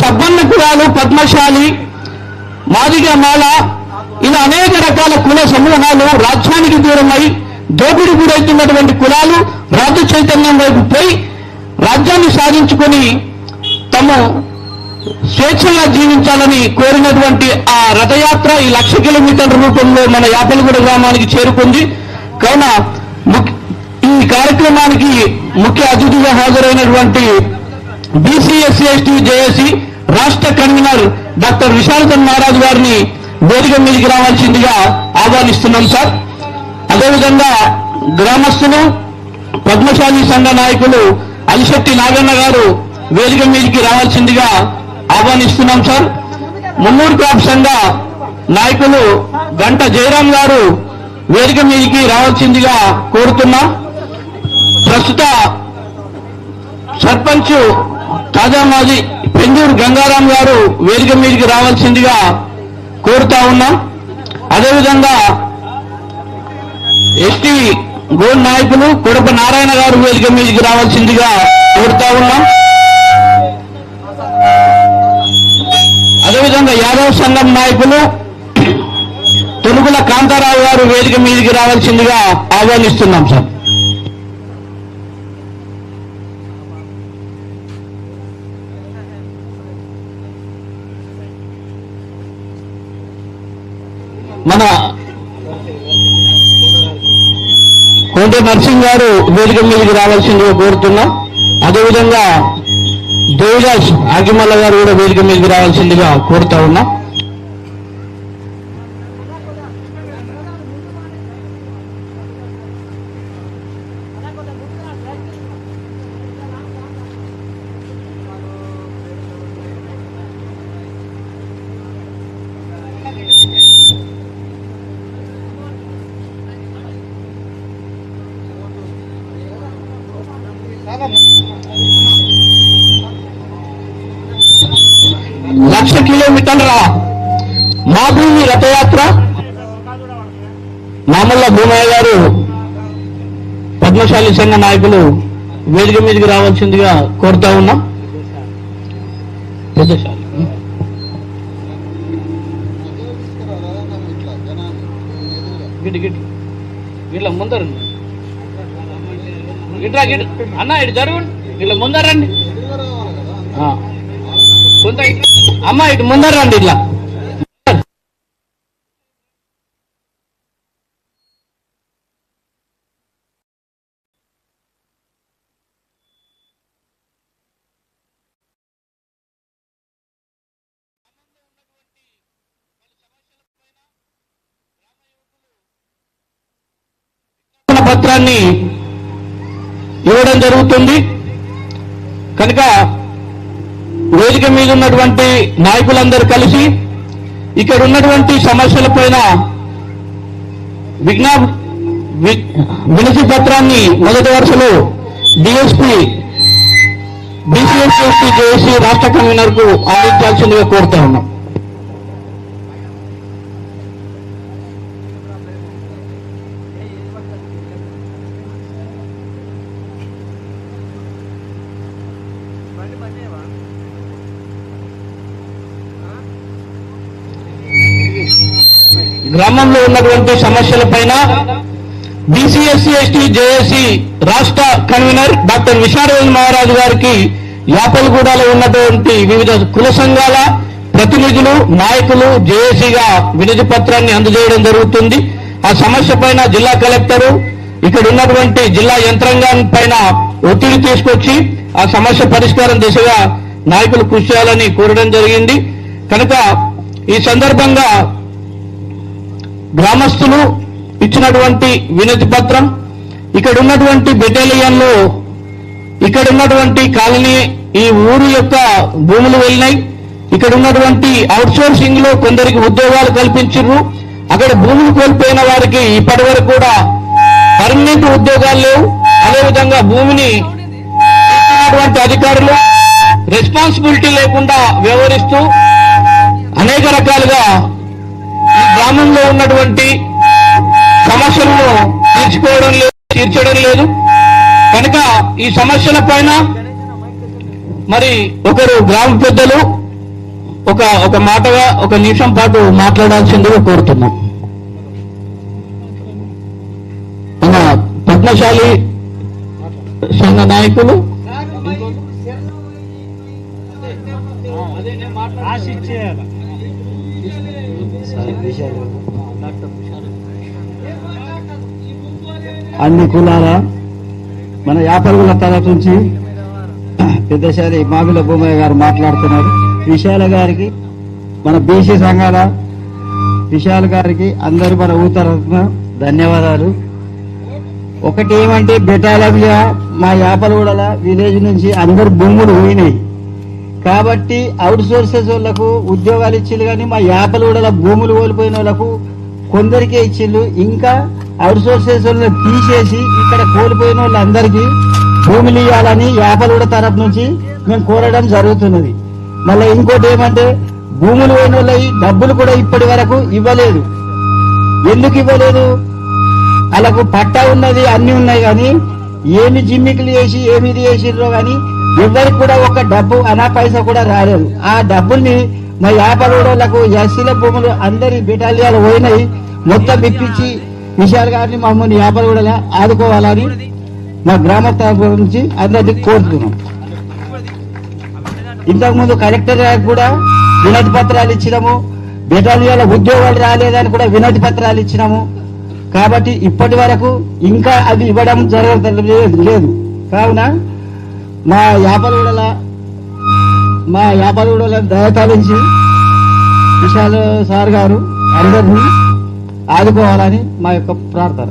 సబ్బన్న కులాలు పద్మశాలి మాదిగ మాల ఇలా అనేక రకాల కుల సమూహాలు రాజ్యానికి దూరమై దోపిడి గురవుతున్నటువంటి కులాలు రాజ్య చైతన్యం వైపు పోయి రాజ్యాన్ని సాధించుకొని తమ స్వేచ్ఛగా జీవించాలని కోరినటువంటి ఆ రథయాత్ర ఈ లక్ష కిలోమీటర్ల రూపంలో మన యాపలగూడ గ్రామానికి చేరుకుంది. కావున ముఖ్య- ఈ కార్యక్రమానికి ముఖ్య అతిథిగా హాజరైనటువంటి బీసీఎస్సీ ఎస్టీ జేఏసీ రాష్ట్ర కన్వీనర్ డాక్టర్ విశారదన్ మహారాజ్ గారిని వేదిక మీదకి రావాల్సిందిగా ఆహ్వానిస్తున్నాం సార్. అదేవిధంగా గ్రామస్తులు పద్మశాలి సంఘ నాయకులు అలిశెట్టి నాగన్న గారు వేదిక మీదకి రావాల్సిందిగా ఆహ్వానిస్తున్నాం సార్. మున్నూరు క్రాప్ సంఘ నాయకులు గంట జయరాం గారు వేదిక మీదకి రావాల్సిందిగా కోరుతున్నాం. ప్రస్తుత సర్పంచ్ తాజా మాజీ పెందూరు గంగారాం గారు వేదిక మీదకి రావాల్సిందిగా కోరుతా ఉన్నాం. అదేవిధంగా ఎస్టీ గోల్డ్ నాయకులు కొడప నారాయణ గారు వేదిక మీదకి రావాల్సిందిగా కోరుతా ఉన్నాం. అదేవిధంగా యాదవ్ సంఘం నాయకులు తొనుగుల కాంతారావు గారు వేదిక మీదకి రావాల్సిందిగా ఆహ్వానిస్తున్నాం సార్. మన కోట నర్సింగ్ గారు వేదిక మీదకి రావాల్సిందిగా కోరుతున్నాం. అదేవిధంగా దేవిదాస్ ఆగిమల్ల గారు కూడా వేదిక మీదకి రావాల్సిందిగా కోరుతా ఉన్నాం. లక్ష కిలోమీటర్ల మా భూమి రథయాత్ర. మామల్ల భూమయ్య గారు పద్మశాలి సంఘ నాయకులు వేదిక మీదకి రావాల్సిందిగా కోరుతా ఉన్నాం. పెద్దశాలి. గిట్ గిట్. ఇట్లా ముందర ఇట్లా గిట్. అన్న ఇటు జరుగు. ఇట్లా ముందరండి అమ్మ ఇటు ముందర రండి ఇట్లా. పత్రాన్ని ఇవ్వడం జరుగుతుంది. కనుక వేదిక మీద ఉన్నటువంటి నాయకులందరూ కలిసి ఇక్కడ ఉన్నటువంటి సమస్యలపైన విజ్ఞా వి- వినతి పత్రాన్ని మొదటి వరుసలో డిఎస్పీ బీసీఎస్ఎస్పీ జేఏసీ రాష్ట్ర కన్వీనర్కు అందించాల్సిందిగా కోరుతా ఉన్నాం. గ్రామంలో ఉన్నటువంటి సమస్యల పైన బీసీఎస్సీ ఎస్టీ జేఏసీ రాష్ట్ర కన్వీనర్ డాక్టర్ విశారవేల్ మహారాజు గారికి యాపలగూడలో ఉన్నటువంటి వివిధ కుల సంఘాల ప్రతినిధులు నాయకులు జేఏసీగా వినతి పత్రాన్ని అందజేయడం జరుగుతుంది. ఆ సమస్య పైన జిల్లా కలెక్టరు ఇక్కడ ఉన్నటువంటి జిల్లా యంత్రాంగం పైన ఒత్తిడి తీసుకొచ్చి ఆ సమస్య పరిష్కారం దిశగా నాయకులు కృషి చేయాలని కోరడం జరిగింది. కనుక ఈ సందర్భంగా గ్రామస్తులు ఇచ్చినటువంటి వినతి పత్రం ఇక్కడ ఉన్నటువంటి బెటాలియన్లో ఇక్కడ ఉన్నటువంటి కాలనీ ఈ ఊరు యొక్క భూములు వెళ్ళినాయి. ఇక్కడ ఉన్నటువంటి అవుట్ సోర్సింగ్లో కొందరికి ఉద్యోగాలు కల్పించారు అక్కడ భూములు కోల్పోయిన వారికి ఇప్పటి వరకు కూడా పర్మనెంట్ ఉద్యోగాలు లేవు. అదేవిధంగా భూమిని అధికారులు రెస్పాన్సిబిలిటీ లేకుండా వ్యవహరిస్తూ అనేక రకాలుగా గ్రామంలో ఉన్నటువంటి సమస్యలను తీర్చుకోవడం లేదు తీర్చడం లేదు కనుక ఈ సమస్యల పైన మరి ఒకరు గ్రామ పెద్దలు ఒక ఒక మాటగా ఒక నిమిషం పాటు మాట్లాడాల్సిందిగా కోరుతున్నాం మన పద్మశాలి సంఘ నాయకులు అన్ని కులాల మన యాపరుగుల తరఫు నుంచి పెద్దశాలి మామిల భూమయ్య గారు మాట్లాడుతున్నారు. విశాల గారికి మన బీసీ సంఘాల విశాల్ గారికి అందరూ మన ఊతరత్న ధన్యవాదాలు. ఒకటి ఏమంటే బెటాలమియా మా యాపలగూడల విలేజ్ నుంచి అందరు భూములు పోయినాయి కాబట్టి అవుట్ సోర్సెస్ వాళ్ళకు ఉద్యోగాలు ఇచ్చిండు కానీ మా యాపలగూడల భూములు కోల్పోయిన వాళ్ళకు కొందరికే ఇచ్చిండ్రు ఇంకా అవుట్ సోర్సెస్ వాళ్ళని తీసేసి ఇక్కడ కోల్పోయిన వాళ్ళందరికీ భూములు ఇవ్వాలని యాపలగూడ తరపు నుంచి మేము కోరడం జరుగుతున్నది. మళ్ళీ ఇంకోటి ఏమంటే భూములు పోయిన వాళ్ళకి డబ్బులు కూడా ఇప్పటి వరకు ఇవ్వలేదు. ఎందుకు ఇవ్వలేదు? వాళ్ళకు పట్టా ఉన్నది అన్ని ఉన్నాయి కానీ ఏమి జిమ్మికులు చేసి ఏమి ఇది చేసిర్రో కానీ ఎవరికి కూడా ఒక డబ్బు అనా పైసా కూడా రాలేదు. ఆ డబ్బుల్ని మా వ్యాపారులకు ఎస్సీల భూములు అందరి బిటాలియాలు పోయినాయి. మొత్తం ఇప్పించి విశాల్ గారిని మమ్మల్ని వ్యాపారుల ఆదుకోవాలని మా గ్రామ తరపు నుంచి అందరినీ కోరుతున్నాం. ఇంతకుముందు కలెక్టర్ గారికి కూడా వినతి పత్రాలు ఇచ్చినాము. బిటాలియాల ఉద్యోగాలు రాలేదని కూడా వినతి పత్రాలు ఇచ్చినాము. కాబట్టి ఇప్పటి వరకు ఇంకా అది ఇవ్వడం జరగలేదు లేదు. కావున మా వ్యాపారుల మా వ్యాపారుల దయతలించి విశాల్ సార్ గారు అందరినీ ఆదుకోవాలని మా యొక్క ప్రార్థన.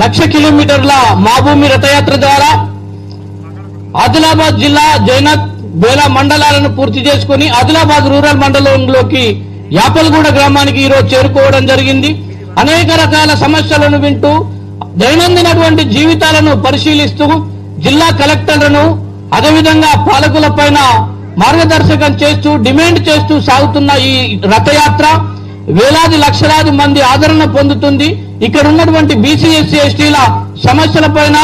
లక్ష కిలోమీటర్ల మా భూమి రథయాత్ర ద్వారా ఆదిలాబాద్ జిల్లా జైనత్ బేలా మండలాలను పూర్తి చేసుకుని ఆదిలాబాద్ రూరల్ మండలంలోకి యాపల్గూడ గ్రామానికి ఈరోజు చేరుకోవడం జరిగింది. అనేక రకాల సమస్యలను వింటూ దైనందినటువంటి జీవితాలను పరిశీలిస్తూ జిల్లా కలెక్టర్లను అదేవిధంగా పాలకుల పైన మార్గదర్శకం చేస్తూ డిమాండ్ చేస్తూ సాగుతున్న ఈ రథయాత్ర వేలాది లక్షలాది మంది ఆదరణ పొందుతుంది. ఇక్కడ ఉన్నటువంటి బీసీ ఎస్సీ ఎస్టీల సమస్యల పైన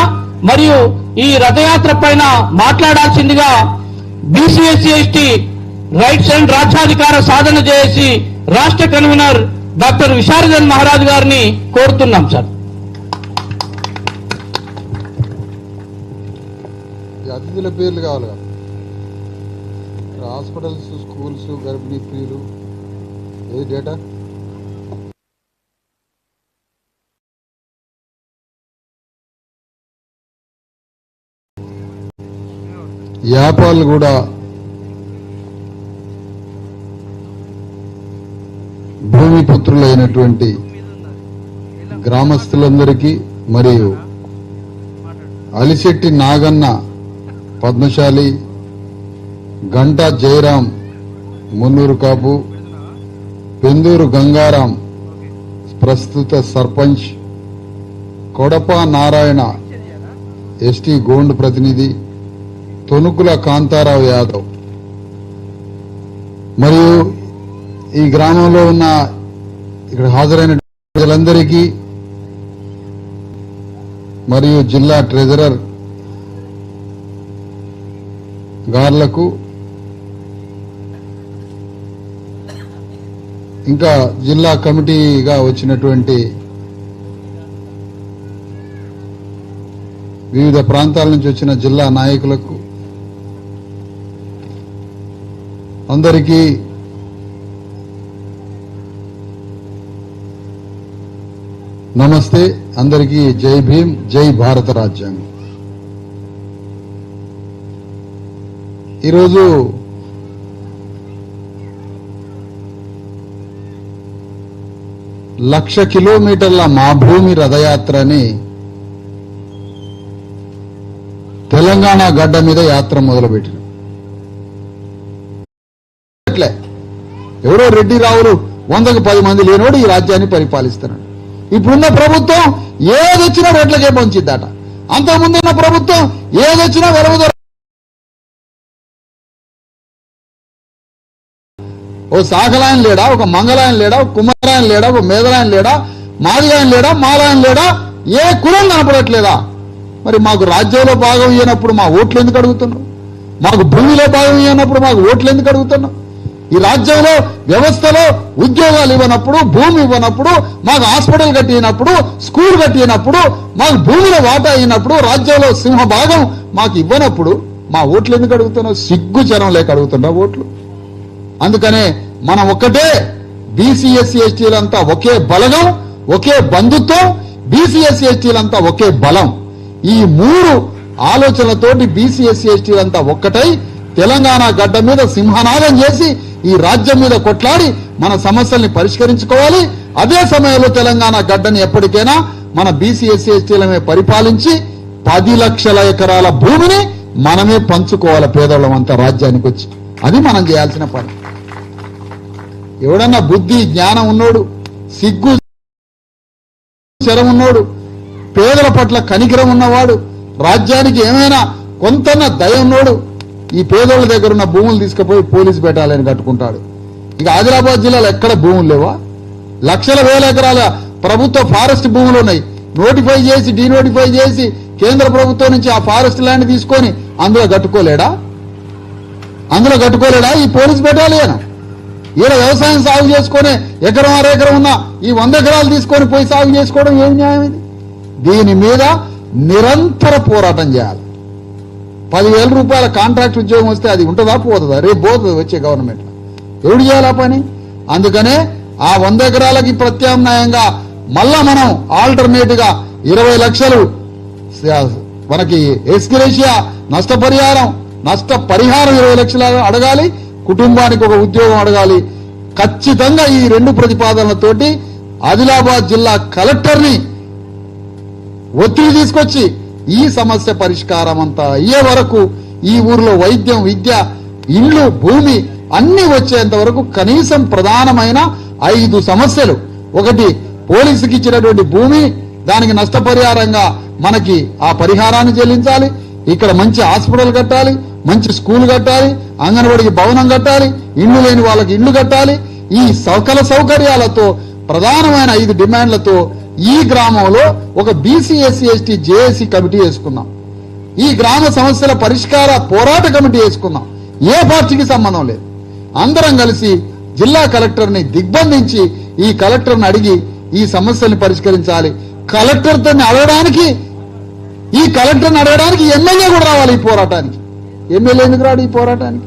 మరియు ఈ రథయాత్ర పైన మాట్లాడాల్సిందిగా BC SC ST rights and రాజ్యాధికార సాధన చేసి రాష్ట్ర కన్వీనర్ డాక్టర్ విశారదన్ మహారాజ్ గారిని కోరుతున్నాం సార్. అతిథుల పేర్లు కావాలి కదా హాస్పిటల్స్ స్కూల్స్ గర్భిణీ స్త్రీలు. ఏది డేటా? యాపాలు కూడా భూమిపుత్రులైనటువంటి గ్రామస్తులందరికీ మరియు అలిశెట్టి నాగన్న పద్మశాలి గంటా జయరాం మున్నూరు కాపు పెందూరు గంగారాం ప్రస్తుత సర్పంచ్ కొడప నారాయణ ఎస్టీ గోండ్ ప్రతినిధి తొనుకుల కాంతారావు యాదవ్. మరియు ఈ గ్రామంలో ఉన్న ఇక్కడ హాజరైన ప్రజలందరికీ మరియు జిల్లా ట్రెజరర్ గార్లకు ఇంకా జిల్లా కమిటీగా వచ్చినటువంటి వివిధ ప్రాంతాల నుంచి వచ్చిన జిల్లా నాయకులకు అందరికీ నమస్తే అందరికీ జై భీమ్ జై భారత రాజ్యాంగం. ఈరోజు లక్ష కిలోమీటర్ల మా భూమి రథయాత్రని తెలంగాణ గడ్డ మీద యాత్ర మొదలుపెట్టిన. ఎవరో రెడ్డి రావులు వందకు పది మంది లేనోడు ఈ రాజ్యాన్ని పరిపాలిస్తున్నాడు. ఇప్పుడున్న ప్రభుత్వం ఏదొచ్చినా రోడ్లకే ముందు అంతకుముందున్న ప్రభుత్వం ఏదొచ్చినా వెలుగు ఓ సాకలాయన లేడా? ఒక మంగళాయన లేడా? ఒక కుమారాయన లేడా? ఒక మేదలాయన లేడా? మాదిగాయన లేడా? మాలాయన లేడా? ఏ కులం కనపడట్లేదా? మరి మాకు రాజ్యంలో భాగం ఇయ్యనప్పుడు మా ఓట్లు ఎందుకు అడుగుతున్నావు మాకు భూమిలో భాగం ఇయ్యనప్పుడు మాకు ఓట్లు ఎందుకు అడుగుతున్నావు ఈ రాజ్యంలో వ్యవస్థలో ఉద్యోగాలు ఇవ్వనప్పుడు భూమి ఇవ్వనప్పుడు మాకు హాస్పిటల్ కట్టినప్పుడు స్కూల్ కట్టినప్పుడు మాకు భూమిలో వాటా అయినప్పుడు రాజ్యంలో సింహ భాగం మాకు ఇవ్వనప్పుడు మా ఓట్లు ఎందుకు అడుగుతున్నావు? సిగ్గు జనం లేక అడుగుతున్నా ఓట్లు. అందుకనే మనం ఒక్కటే బీసీఎస్సీ ఎస్టీలంతా ఒకే బలగం ఒకే బంధుత్వం బీసీఎస్సీ ఎస్టీలంతా ఒకే బలం. ఈ మూడు ఆలోచనలతోటి బీసీఎస్సీ ఎస్టీలంతా ఒక్కటై తెలంగాణ గడ్డ మీద సింహనాదం చేసి ఈ రాజ్యం మీద కొట్లాడి మన సమస్యల్ని పరిష్కరించుకోవాలి. అదే సమయంలో తెలంగాణ గడ్డని ఎప్పటికైనా మన బీసీ ఎస్సీ ఎస్టీలమే పరిపాలించి పది లక్షల ఎకరాల భూమిని మనమే పంచుకోవాలి పేదోళ్ళమంతా రాజ్యానికి వచ్చి. అది మనం చేయాల్సిన పని. ఎవడన్నా బుద్ధి జ్ఞానం ఉన్నోడు సిగ్గు శరం ఉన్నోడు పేదల పట్ల కనికరం ఉన్నవాడు రాజ్యానికి ఏమైనా కొంత దయ ఉన్నోడు ఈ పేదోళ్ళ దగ్గర ఉన్న భూములు తీసుకుపోయి పోలీస్ పెట్టాలని కట్టుకుంటాడు. ఇక ఆదిలాబాద్ జిల్లాలో ఎక్కడ భూములు లేవా? లక్షల వేల ఎకరాల ప్రభుత్వ ఫారెస్ట్ భూములు ఉన్నాయి. నోటిఫై చేసి డీనోటిఫై చేసి కేంద్ర ప్రభుత్వం నుంచి ఆ ఫారెస్ట్ ల్యాండ్ తీసుకొని అందులో కట్టుకోలేడా? అందులో కట్టుకోలేడా ఈ పోలీస్ బెటాలియన్? ఈడ వ్యవసాయం సాగు చేసుకొని ఎకరం అరెకరం ఉన్న ఈ వంద ఎకరాలు తీసుకొని పోయి సాగు చేసుకోవడం ఏం న్యాయం ఇది? దీని మీద నిరంతర పోరాటం చేయాలి. పదివేల రూపాయల కాంట్రాక్ట్ ఉద్యోగం వస్తే అది ఉంటుందా పోతుందా? రేపు పోతుంది వచ్చే గవర్నమెంట్ ఎవడు చేయాలా పని? అందుకనే ఆ వంద ఎకరాలకి ప్రత్యామ్నాయంగా మళ్ళా మనం ఆల్టర్నేట్గా ఇరవై లక్షలు మనకి ఎస్కిరేషియా నష్టపరిహారం నష్ట పరిహారం ఇరవై లక్షలు అడగాలి కుటుంబానికి ఒక ఉద్యోగం అడగాలి. ఖచ్చితంగా ఈ రెండు ప్రతిపాదనలతోటి ఆదిలాబాద్ జిల్లా కలెక్టర్ని ఒత్తిడి తీసుకొచ్చి ఈ సమస్య పరిష్కారం అంతా అయ్యే వరకు ఈ ఊర్లో వైద్యం విద్య ఇల్లు భూమి అన్ని వచ్చేంత వరకు కనీసం ప్రధానమైన ఐదు సమస్యలు. ఒకటి పోలీసుకి ఇచ్చినటువంటి భూమి దానికి నష్టపరిహారంగా మనకి ఆ పరిహారాన్ని చెల్లించాలి. ఇక్కడ మంచి హాస్పిటల్ కట్టాలి మంచి స్కూల్ కట్టాలి అంగన్వాడికి భవనం కట్టాలి ఇల్లు లేని వాళ్ళకి ఇల్లు కట్టాలి. ఈ సకల సౌకర్యాలతో ప్రధానమైన ఐదు డిమాండ్లతో ఈ గ్రామంలో ఒక BC SC ST JAC committee వేసుకుందాం ఈ గ్రామ సమస్యల పరిష్కార పోరాట కమిటీ వేసుకుందాం ఏ పార్టీకి సంబంధం లేదు. అందరం కలిసి జిల్లా కలెక్టర్ని దిగ్బంధించి ఈ కలెక్టర్ని అడిగి ఈ సమస్యల్ని పరిష్కరించాలి. కలెక్టర్తో అడగడానికి ఈ కలెక్టర్ని అడగడానికి ఎమ్మెల్యే కూడా రావాలి ఈ పోరాటానికి. ఎమ్మెల్యే ఎందుకు రాడు ఈ పోరాటానికి?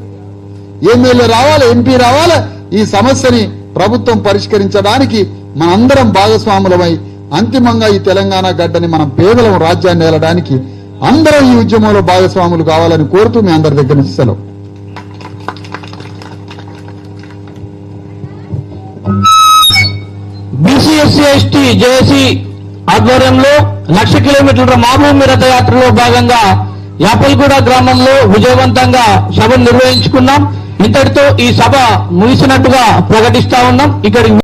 ఎమ్మెల్యే రావాలి ఎంపీ రావాలి ఈ సమస్యని ప్రభుత్వం పరిష్కరించడానికి మనందరం భాగస్వాములమై అంతిమంగా ఈ తెలంగాణ గడ్డని మనం పేదలం రాజ్యాన్ని ఏలడానికి అందరం ఈ ఉద్యమంలో భాగస్వాములు కావాలని కోరుతూ మీ అందరి దగ్గర నుంచి సెలవు. బీసీ ఎస్టీ జేఏసీ ఆధ్వర్యంలో లక్ష కిలోమీటర్ల మాభూమి రథయాత్రలో భాగంగా యాపల్గూడ గ్రామంలో విజయవంతంగా సభ నిర్వహించుకున్నాం. ఇంతటితో ఈ సభ ముగిసినట్టుగా ప్రకటిస్తా ఉన్నాం. ఇక్కడికి